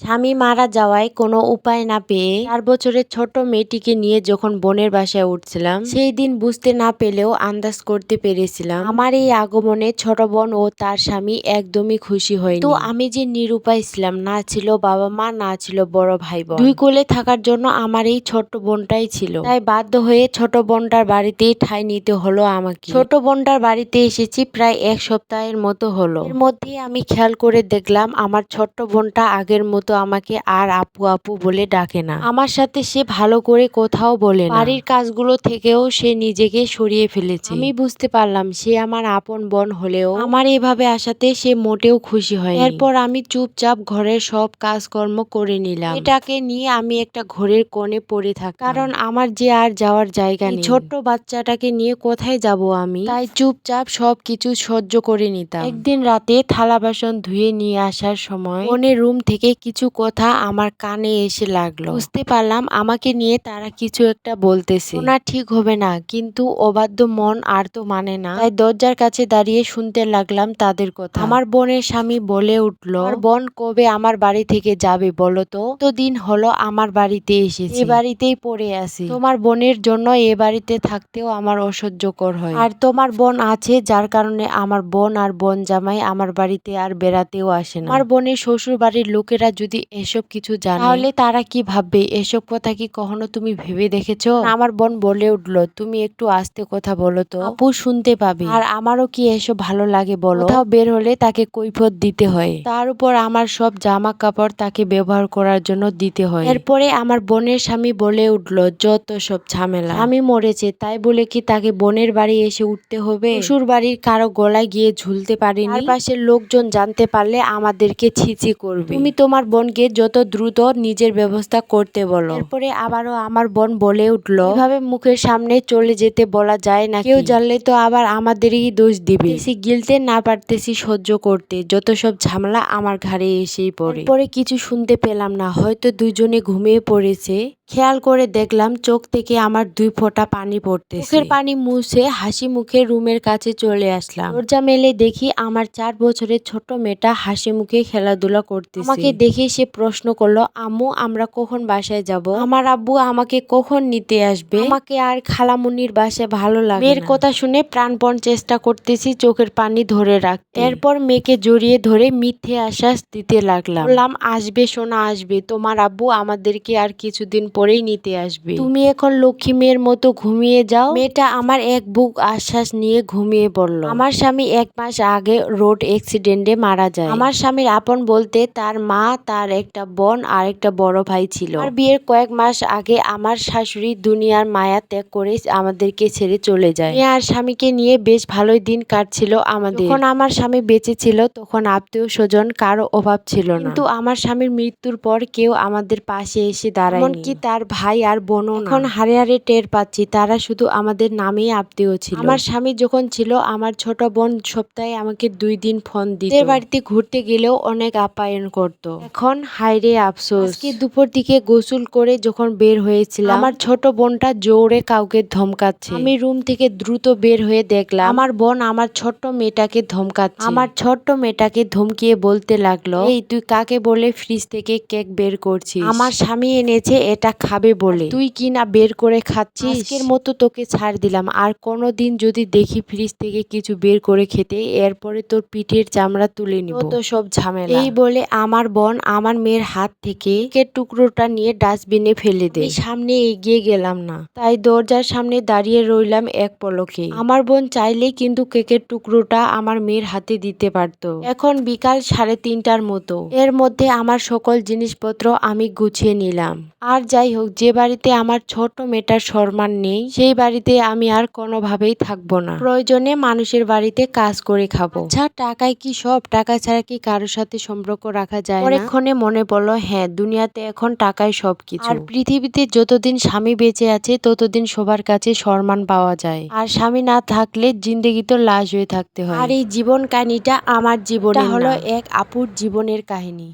স্বামী মারা যাওয়ায় কোনো উপায় না পেয়ে চার বছরের ছোট মেয়েটিকে নিয়ে যখন বোনের বাসায় উঠছিলাম, সেই দিন বুঝতে না পেলেও আন্দাজ করতে পেরেছিলাম। আমার এই আগমনে ছোট বোন ও তার স্বামী একদমই খুশি হয়নি। তো আমি যে নিরুপায় ছিলাম, না ছিল বাবা মা, না ছিল বড় ভাই বোন দুই কোলে থাকার জন্য আমার এই ছোট্ট বোনটাই ছিল। তাই বাধ্য হয়ে ছোট বোনটার বাড়িতেই ঠাঁই নিতে হলো আমাকে। ছোট বোনটার বাড়িতে এসেছি প্রায় এক সপ্তাহের মতো হলো। এর মধ্যেই আমি খেয়াল করে দেখলাম, আমার ছোট্ট বোনটা আগের মতো আমাকে আর আপু আপু বলে ডাকে না। আমার সাথে সে ভালো করে কোথাও বলে না। বাড়ির কাজগুলো থেকেও সে নিজেকে সরিয়ে ফেলেছে। আমি বুঝতে পারলাম সে আমার আপন বোন হলেও আমার এভাবে আসাতে সে মোটেও খুশি হয় এরপর আমি চুপচাপ ঘরের সব কাজকর্ম করে নিলাম। এটাকে নিয়ে আমি একটা ঘরের কোণে পড়ে থাকি কারণ আমার যে আর যাওয়ার জায়গা নেই। ছোট্ট বাচ্চাটাকে নিয়ে কোথায় যাব আমি? তাই চুপচাপ সব কিছু সহ্য করে নিতাম। একদিন রাতে থালা বাসন ধুয়ে নিয়ে আসার সময় বোনের রুম থেকে কিছু কথা আমার কানে এসে লাগল। বুঝতে পারলাম আমাকে নিয়ে তারা কিছু একটা বলতেছে। না ঠিক হবে না, কিন্তু অবাধ্য মন আর তো মানে না। তাই দরজার কাছে দাঁড়িয়ে শুনতে লাগলাম তাদের কথা। আমার বোনের স্বামী বলে উঠল "আমার বোন কবে আমার বাড়ি থেকে যাবে বলো তো? তো দিন হলো আমার বাড়িতে এসেছে। এ বাড়িতেই পড়ে আছি। তোমার বোনের জন্য এ বাড়িতে থাকতেও আমার অসহ্যকর হয়। আর তোমার বোন আছে, যার কারণে আমার বোন আর বোন জামাই আমার বাড়িতে আর বেড়াতেও আসে না। আমার বোনের শ্বশুর বাড়ির লোকেরা এসব কিছু জানে। তাহলে তারা কি ভাববে? এসব কথা কি কখনো তুমি ভেবে দেখেছ? আমার বোন বলে উঠল তুমি একটু আস্তে কথা বলো তো। আপু শুনতে পাবে। আর আমারও কি এসব ভালো লাগে বলো? কোথাও বের হলে তাকে কৈফত দিতে হয়। তার উপর আমার সব জামা কাপড় তাকে ব্যবহার করার জন্য দিতে হয়। এরপরে আমার বোনের স্বামী বলে উঠল যত সব ঝামেলা। আমি মরেছে তাই বলে কি তাকে বোনের বাড়ি এসে উঠতে হবে? শ্বশুর বাড়ির কারও গলায় গিয়ে ঝুলতে পারিনি? পাশের লোকজন জানতে পারলে আমাদেরকে ছিছি করবে। তুমি তোমার বোনকে যত দ্রুত নিজের ব্যবস্থা করতে বলো। এরপরে আবারও আমার বোন বলে উঠল এভাবে মুখের সামনে চলে যেতে বলা যায় না কেউ জানলে তো আবার আমাদেরই দোষ দিবে। সে গিলতে না পারতেছি সহ্য করতে। যত সব ঝামেলা আমার ঘাড়ে এসেই পড়ে। পরে কিছু শুনতে পেলাম না হয়তো দুজনে ঘুমিয়ে পড়েছে। খেয়াল করে দেখলাম চোখ থেকে আমার দুই ফোঁটা পানি পড়তে চোখের পানি মুছে হাসি মুখে রুমের কাছে চলে আসলাম। দরজা মেলে দেখি আমার চার বছরের ছোট মেয়েটা হাসি মুখে খেলাধুলা করতেছে। আমাকে দেখে সে প্রশ্ন করল আম্মু আমরা কখন বাসায় যাব? আমার আব্বু আমাকে কখন নিতে আসবে? আমাকে আর খালামুনির বাসায় ভালো লাগে মেয়ের কথা শুনে প্রাণপণ চেষ্টা করতেছি চোখের পানি ধরে রাখতে। এরপর মেয়েকে জড়িয়ে ধরে মিথ্যে আশ্বাস দিতে লাগলাম। বললাম আসবে সোনা আসবে। তোমার আব্বু আমাদেরকে আর কিছুদিন পরেই নিতে আসবে। তুমি এখন লক্ষ্মী মেয়ের মতো ঘুমিয়ে যাও। মেয়েটা আমার এক বুক আশ্বাস নিয়ে ঘুমিয়ে পড়ল। আমার স্বামী এক মাস আগে রোড অ্যাক্সিডেন্টে মারা যায়। আমার স্বামীর আপন বলতে তার মা তার একটা বোন আর একটা বড় ভাই ছিল। আর বিয়ের কয়েক মাস আগে আমার শাশুড়ি দুনিয়ার মায়া ত্যাগ করে আমাদেরকে ছেড়ে চলে যায়। আর স্বামীকে নিয়ে বেশ ভালোই দিন কাটছিল আমাদের। যখন আমার স্বামী বেঁচে ছিল, তখন আত্মীয় স্বজন কারও অভাব ছিল না। কিন্তু আমার স্বামীর মৃত্যুর পর কেউ আমাদের পাশে এসে দাঁড়ায় এমনকি তার ভাই আর বোনও। এখন হারে হারে টের পাচ্ছি, তারা শুধু আমাদের নামেই আত্মীয় ছিল। আমার স্বামী যখন ছিল, আমার ছোট বোন সপ্তাহে আমাকে দুই দিন ফোন দিত। বাড়িতে ঘুরতে গেলেও অনেক আপ্যায়ন করত। এখন হাইরে আফসোস। আজকে দুপুর দিকে গোসল করে যখন বের হয়েছিলাম আমার ছোট বোনটা জোরে কাউকে ধমকাচ্ছে। আমি রুম থেকে দ্রুত বের হয়ে দেখলাম আমার বোন আমার ছোট্ট মেয়েটাকে ধমকাচ্ছে। আমার ছোট্ট মেয়েটাকে ধমকিয়ে বলতে লাগল এই তুই কাকে বলে ফ্রিজ থেকে কেক বের করছিস? আমার স্বামী এনেছে এটা খাবে বলে। তুই কি না বের করে খাচ্ছিস? আজকের মতো তোকে ছাড় দিলাম আর কোনোদিন যদি দেখি ফ্রিজ থেকে কিছু বের করে খেতে এরপরে তোর পিঠের চামড়া তুলে নিব। তো সব ঝামেলা। এই বলে আমার বোন আমার মেয়ের হাত থেকে কেকের টুকরোটা নিয়ে ডাস্টবিনে ফেলে দেয় সামনে এগিয়ে গেলাম না। তাই দরজার সামনে দাঁড়িয়ে রইলাম এক পলকে। আমার বোন চাইলেই কিন্তু কেকের টুকরোটা আমার মেয়ের হাতে দিতে পারতো। এখন বিকাল সাড়ে তিনটার মতো। এর মধ্যে আমার সকল জিনিসপত্র আমি গুছিয়ে নিলাম। আর যাই হোক যে বাড়িতে আমার ছোট মেয়েটার সম্মান নেই সেই বাড়িতে আমি আর কোনোভাবেই থাকব না। প্রয়োজনে মানুষের বাড়িতে কাজ করে খাব। আচ্ছা টাকায় কি সব? টাকা ছাড়া কি কারোর সাথে সম্পর্ক রাখা যায় না? পরেক্ষণে মনে পড়ল হ্যাঁ দুনিয়াতে এখন টাকাই সব কিছু আর পৃথিবীতে যতদিন স্বামী বেঁচে আছে ততদিন সবার কাছে সম্মান পাওয়া যায়। আর স্বামী না থাকলে জিন্দগি তো লাশ হয়ে থাকতে হয়। আর এই জীবন কাহিনীটা আমার জীবন হলো এক আপুর জীবনের কাহিনী।